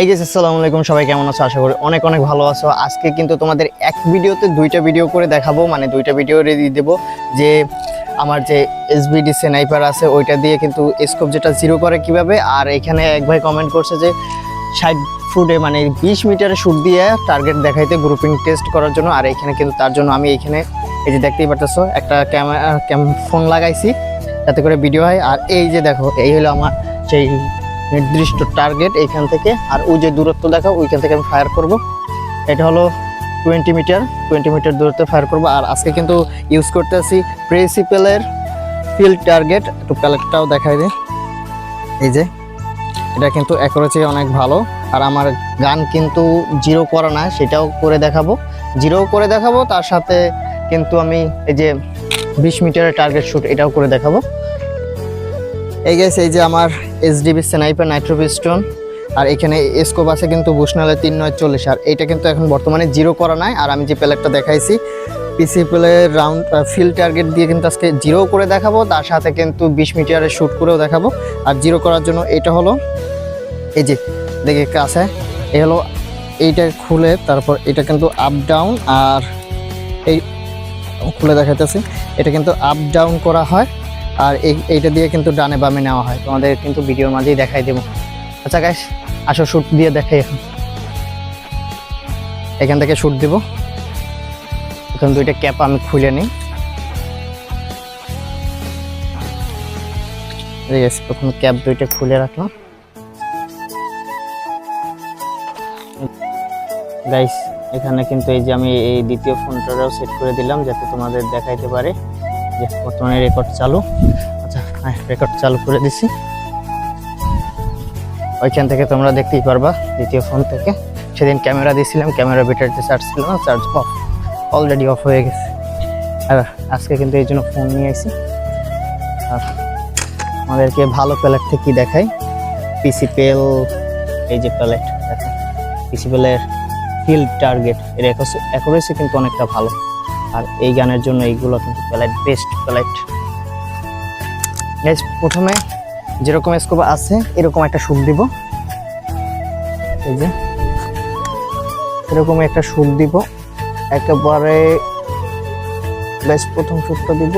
এই গেছে আসসালামু আলাইকুম, সবাই কেমন আছো? আশা করি অনেক অনেক ভালো আছো। আজকে কিন্তু তোমাদের এক ভিডিওতে দুইটা ভিডিও করে দেখাবো মানে দুইটা ভিডিও রেডি দেবো। যে আমার যে এসবিডি স্নাইপার আছে, ওইটা দিয়ে কিন্তু স্কোপ যেটা জিরো করে কীভাবে, আর এখানে এক ভাই কমেন্ট করছে যে, ষাট ফুটে মানে বিশ মিটারে শুট দিয়ে টার্গেট দেখাইতে গ্রুপিং টেস্ট করার জন্য, আর এখানে কিন্তু তার জন্য আমি এখানে, এই যে দেখতেই পারতেছো, একটা ক্যামেরা ফোন লাগাইছি, যাতে করে ভিডিও হয়। আর এই যে দেখো, এই হলো আমার সেই নির্দিষ্ট টার্গেট এইখান থেকে, আর ওই যে দূরত্ব দেখো, ওইখান থেকে আমি ফায়ার করব। এটা হলো টোয়েন্টি মিটার টোয়েন্টি মিটার দূরত্বে ফায়ার করব। আর আজকে কিন্তু ইউজ করতে করতেছি প্রিন্সিপালের ফিল্ড টার্গেট একটু প্যালেটটাও দেখাই দিই। এই যে, এটা কিন্তু অ্যাকুরেসি অনেক ভালো। আর আমার গান কিন্তু জিরো করা না, সেটাও করে দেখাবো। জিরো করে দেখাবো, তার সাথে কিন্তু আমি এই যে বিশ মিটারের টার্গেট শুট এটাও করে দেখাবো। এই গেছে এই যে আমার এসডিবি স্নাইপার নাইট্রোপিস্টন আর এখানে স্কোপ আছে কিন্তু বুশনালে তিন নয় চল্লিশ। আর এটা কিন্তু এখন বর্তমানে জিরো করা নাই, আর আমি যে প্যালেটটা দেখাইছি পিসি প্লের রাউন্ড ফিল্ড টার্গেট দিয়ে কিন্তু আজকে জিরো করে দেখাবো, তার সাথে কিন্তু বিশ মিটারে শ্যুট করেও দেখাবো। আর জিরো করার জন্য এটা হলো, এই যে, দেখে কাছে এই হলো এইটা খুলে, তারপর এটা কিন্তু আপ ডাউন আর এই খুলে দেখাইতেছি। এটা কিন্তু আপ ডাউন করা হয়। আর এই, এইটা দিয়ে কিন্তু ডানে বামে নেওয়া হয়। তোমাদের কিন্তু ভিডিওর মাঝেই দেখাই দেবো। আচ্ছা গাইস আসো শ্যুট দিয়ে দেখাই এখন। এখান থেকে শ্যুট দিব। এখন দুইটা ক্যাপ আমি খুলে নিই। প্রথমে ক্যাপ দুইটা খুলে রাখলাম। গাইস এখানে কিন্তু এই যে আমি এই দ্বিতীয় ফোনটাও সেট করে দিলাম, যাতে তোমাদের দেখাইতে পারে। যে বর্তমানে রেকর্ড চালু। আচ্ছা হ্যাঁ রেকর্ড চালু করে দিছি। ওইখান থেকে তোমরা দেখতেই পারবা, দ্বিতীয় ফোন থেকে। সেদিন ক্যামেরা দিয়েছিলাম ক্যামেরা ব্যাটারিতে চার্জ ছিল না চার্জ অফ অলরেডি অফ হয়ে গেছে। আর আজকে কিন্তু এই জন্য ফোন নিয়ে আসি আর আমাদেরকে ভালো প্যালেট থেকে দেখাই পিসি পেল এই যে প্যালেট দেখো। পিসি পেলের ফিল্ড টার্গেট এর অ্যাকুরেসি কিন্তু অনেকটা ভালো। আর এই গানের জন্য এইগুলো কিন্তু প্যালেট বেস্ট প্যালেট। প্রথমে যেরকম স্কোপ আছে, এরকম একটা সুখ দিব। এই যে, এরকম একটা সুখ দিব। একেবারে বেশ প্রথম সুখটা দিব।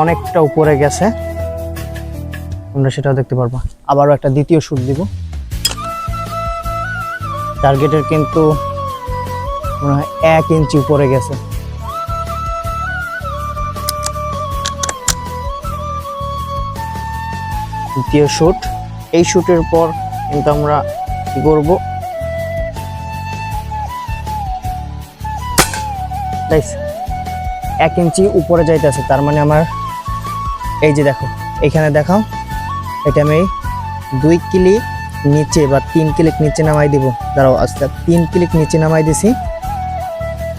অনেকটা উপরে গেছে। তোমরা সেটাও দেখতে পারবা। আবারও একটা দ্বিতীয় সুখ দিব। টার্গেটের কিন্তু মনে হয় এক ইঞ্চি উপরে গেছে। দ্বিতীয় শ্যুট এই শুটের পর কিন্তু আমরা কি করব? এক ইঞ্চি উপরে যাইতেছে, তার মানে আমার এই যে দেখো, এখানে দেখাও, এটা আমি দুই ক্লিক নিচে বা তিন ক্লিক নিচে নামাই দিব। দাঁড়াও, আস্তে, তিন ক্লিক নিচে নামাই দিছি।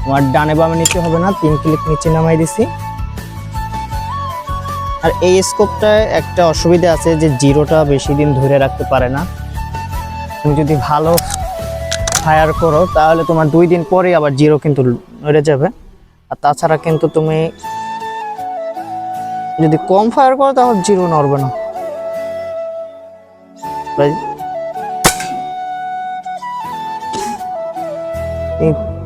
আমার ডানে বামে নিচে হবে না, তিন ক্লিক নিচে নামাই দিছি। আর এই স্কোপটায় একটা অসুবিধা আছে যে জিরোটা বেশি দিন ধরে রাখতে পারে না। তুমি যদি ভালো ফায়ার করো, তাহলে তোমার দুই দিন পরে আবার জিরো কিন্তু নড়ে যাবে। আর তাছাড়া কিন্তু তুমি যদি কম ফায়ার করো, তাহলে জিরো নড়বে না। Right?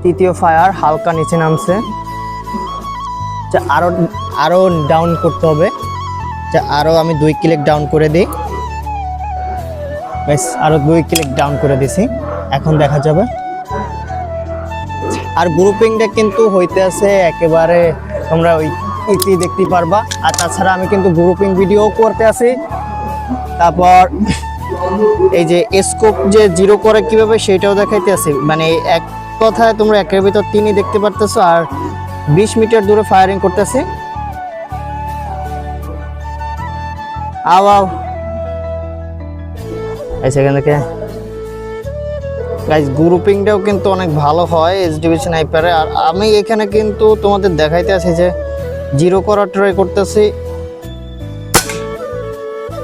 তৃতীয় ফায়ার, হালকা নিচে নামছে। যে আরও আরও ডাউন করতে হবে। যে আরও আমি দুই ক্লিক ডাউন করে দিই। বেশ আরও দুই ক্লিক ডাউন করে দিছি। এখন দেখা যাবে। আর গ্রুপিংটা কিন্তু হইতে আছে একেবারে তোমরা ওই ইতি দেখতে পারবা। আর তাছাড়া আমি কিন্তু গ্রুপিং ভিডিও করতে আছি। তারপর এই যে স্কোপ যে জিরো করে কীভাবে সেটাও দেখাইতে আছে। মানে এক কথায় তোমরা একের ভিতর তিনই দেখতে পারতেছো আর বিশ মিটার দূরে ফায়ারিং করতেছে। আও আও। এই সেখান থেকে। গাইজ গ্রুপিংটাও কিন্তু অনেক ভালো হয় এসডিবি স্নাইপারে আর আমি এখানে কিন্তু তোমাদের দেখাইতে আছি যে জিরো করার ট্রাই করতেছি।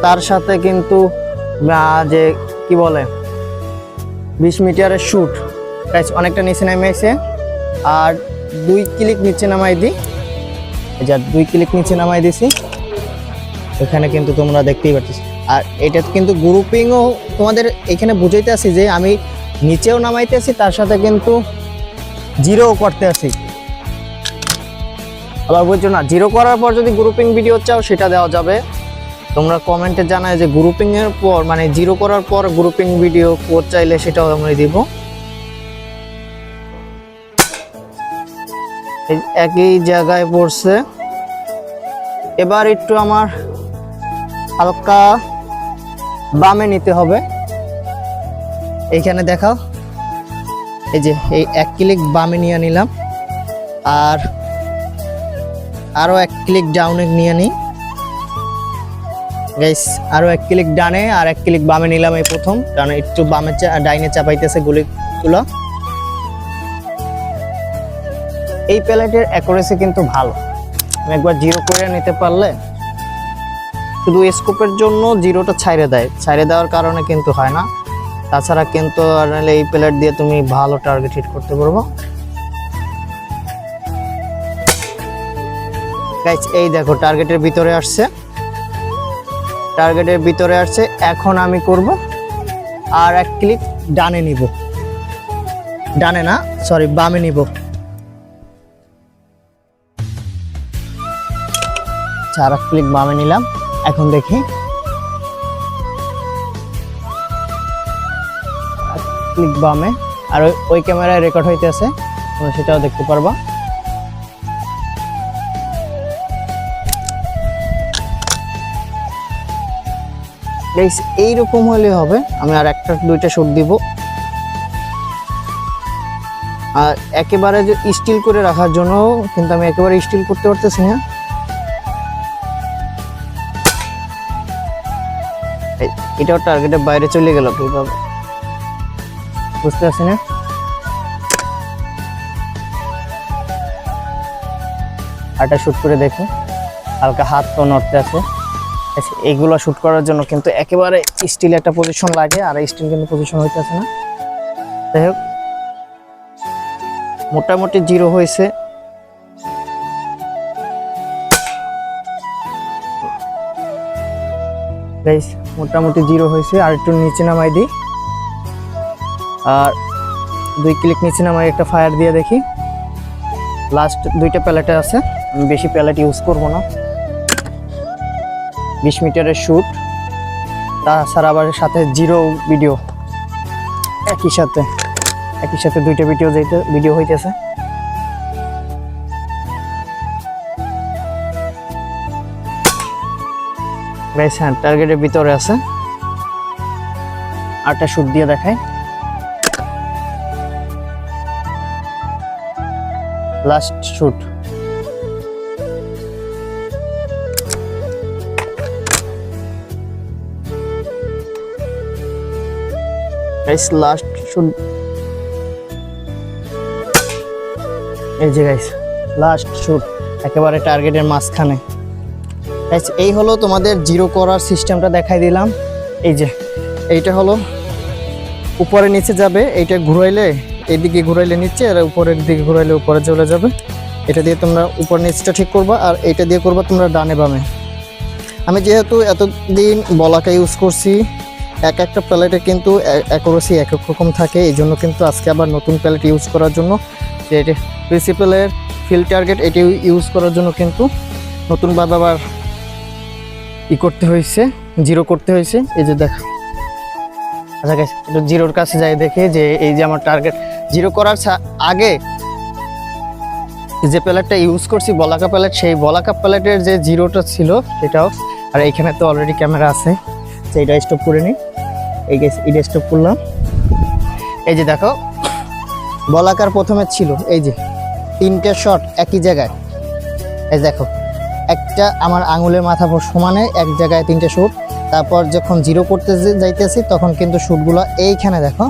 তার সাথে কিন্তু যে কি বলে, বিশ মিটারের শুট গাইজ অনেকটা নিচে নামে এসে আর দুই ক্লিক নিচে নামাই দিই যা দুই ক্লিক নিচে নামাই দিছি। এখানে কিন্তু তোমরা দেখতেই পাচ্ছিস আর এটা কিন্তু গ্রুপিংও তোমাদের এখানে বুঝাইতে আছি যে আমি নিচেও নামাইতে আছি, তার সাথে কিন্তু জিরোও করতে আছি। আবার বলছো না জিরো করার পর যদি গ্রুপিং ভিডিও চাও, সেটা দেওয়া যাবে। তোমরা কমেন্টে জানায় যে গ্রুপিংয়ের পর মানে জিরো করার পর গ্রুপিং ভিডিও কোড চাইলে সেটাও আমরা দিব। একই জায়গায় পড়ছে। এবার একটু আমার হালকা বামে নিতে হবে। এইখানে দেখাও। এই যে, এই এক ক্লিক বামে নিয়ে নিলাম। আর আরও এক ক্লিক ডাউনে নিয়ে নিই। গাইস আরও এক ক্লিক ডানে আর এক ক্লিক বামে নিলাম এই প্রথম। কারণ একটু বামে ডাইনে চাপাইতেছে গুলিগুলো এই প্যালেটের অ্যাকুরেসি কিন্তু ভালো। তুমি একবার জিরো করে নিতে পারলে শুধু স্কোপের জন্য জিরোটা ছাইড়ে দেয়। ছাইড়ে দেওয়ার কারণে কিন্তু হয় না। তাছাড়া কিন্তু নাহলে এই প্লেট দিয়ে তুমি ভালো টার্গেট হিট করতে পারব। এই দেখো টার্গেটের ভিতরে আসছে। টার্গেটের ভিতরে আসছে, এখন আমি করব আর এক ক্লিক ডানে নিব। ডানে না সরি বামে নিব। চার এক ক্লিক বামে নিলাম। এখন দেখি। ক্লিক বামে। আর ওই- ক্যামেরায় রেকর্ড হইতেছে তোমরা সেটাও দেখতে পারবা। এইরকম হলে হবে, আমি আর একটা, দুইটা শুট দিব। আর একেবারে যে স্টিল করে রাখার জন্য, কিন্তু আমি একেবারে স্টিল করতে পারতেছি না। এটাও টার্গেটের বাইরে চলে গেল কীভাবে বুঝতে পারছি না? আটা শুট করে দেখি হালকা হাত তো নড়তে আছে। আচ্ছা, এইগুলো শুট করার জন্য কিন্তু একেবারে স্টিল একটা পজিশন লাগে আর স্টিল কিন্তু পজিশন হইতেছে না। যাই হোক মোটামুটি জিরো হয়েছে। গাইস মোটামুটি জিরো হয়েছে, আর একটু নিচে নামাই দিই। আর দুই ক্লিক নিচে নামাই, একটা ফায়ার দিয়ে দেখি। লাস্ট দুইটা প্যালেটে আছে, আমি বেশি প্যালেট ইউজ করব না। বিশ মিটারের শ্যুট তাছাড়া আবার সাথে জিরো ভিডিও একই সাথে একই সাথে দুইটা ভিডিও যেতে ভিডিও হইতেছে। গাইস হ্যাঁ টার্গেটের ভিতরে আছে। আটটা শুট দিয়ে দেখাই। Last shoot guys last shoot এই যে গাইস লাস্ট শুট একেবারে টার্গেটের মাঝখানে। এই হলো তোমাদের জিরো করার সিস্টেমটা দেখাই দিলাম। এই যে, এইটা হলো উপরে নিচে যাবে, এইটা ঘুরাইলে এইদিকে ঘুরাইলে নিচে, আর উপরের দিকে ঘুরাইলে উপরে চলে যাবে। এটা দিয়ে তোমরা উপর নিচটা ঠিক করবা, আর এইটা দিয়ে করবা তোমরা ডানে বামে। আমি যেহেতু এতদিন বলাকা ইউজ করছি, এক একটা প্যালেটে কিন্তু অ্যাকুরেসি এক এক রকম থাকে, এই জন্য কিন্তু আজকে আবার নতুন প্যালেট ইউজ করার জন্য, যে এটি প্রিন্সিপালের ফিল্ড টার্গেট এটি ইউজ করার জন্য কিন্তু নতুনভাবে আবার ই করতে হয়েছে জিরো করতে হয়েছে এই যে দেখো। আচ্ছা guys, একটু জিরোর কাছে যাই দেখে যে এই যে আমার টার্গেট জিরো করার আগে যে প্যালেটটা ইউজ করছি বলাকা প্যালেট সেই বলাকা প্যালেটের যে জিরোটা ছিল সেটাও। আর এইখানে তো অলরেডি ক্যামেরা আছে তো এটা স্টপ করে নিই এই এটা স্টপ করলাম। এই যে দেখো বলাকার প্রথমে ছিল এই যে তিনটে শট একই জায়গায়। এই দেখো। একটা আমার আঙুলের মাথা সমানে, এক জায়গায় তিনটে শুট তারপর যখন জিরো করতে যাইতেছি, তখন কিন্তু শ্যুটগুলো এইখানে দেখো।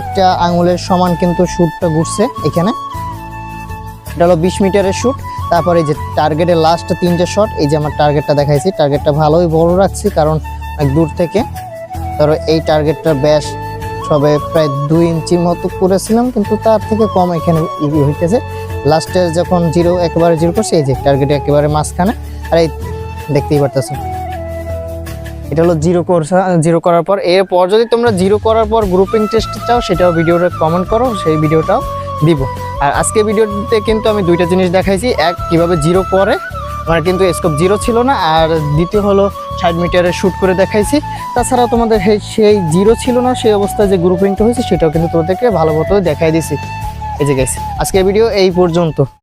একটা আঙুলের সমান কিন্তু শ্যুটটা ঘুরছে এখানে। এটা হলো বিশ মিটারের শ্যুট। তারপর যে টার্গেটের লাস্ট তিনটে শট এই যে আমার টার্গেটটা দেখাইছি টার্গেটটা ভালোই বড় রাখছি, কারণ অনেক দূর থেকে। ধরো এই টার্গেটটার ব্যাস সবে প্রায় দুই ইঞ্চির মতো করেছিলাম, কিন্তু তার থেকে কম এখানে হইতেছে। লাস্টে যখন জিরো একেবারে জিরো করছে, এই যে টার্গেট একেবারে মাঝখানে, আর এই দেখতেই পারতেছো। এটা হলো জিরো কোর্স জিরো করার পর, এরপর যদি তোমরা জিরো করার পর গ্রুপিং টেস্ট চাও, সেটাও ভিডিওটা কমেন্ট করো, সেই ভিডিওটাও দিব। আর আজকে ভিডিওতে কিন্তু আমি দুইটা জিনিস দেখাইছি। এক, কীভাবে জিরো করে, আমার কিন্তু স্কোপ জিরো ছিল না। আর দ্বিতীয় হলো ষাট মিটারে শ্যুট করে দেখাইছি। তাছাড়া তোমাদের সেই জিরো ছিল না, সেই অবস্থায় যে গ্রুপিংটা হয়েছে, সেটাও কিন্তু তোমাদেরকে ভালো মতো দেখাই দিছি। এই যে গাইস আজকের ভিডিও এই পর্যন্ত।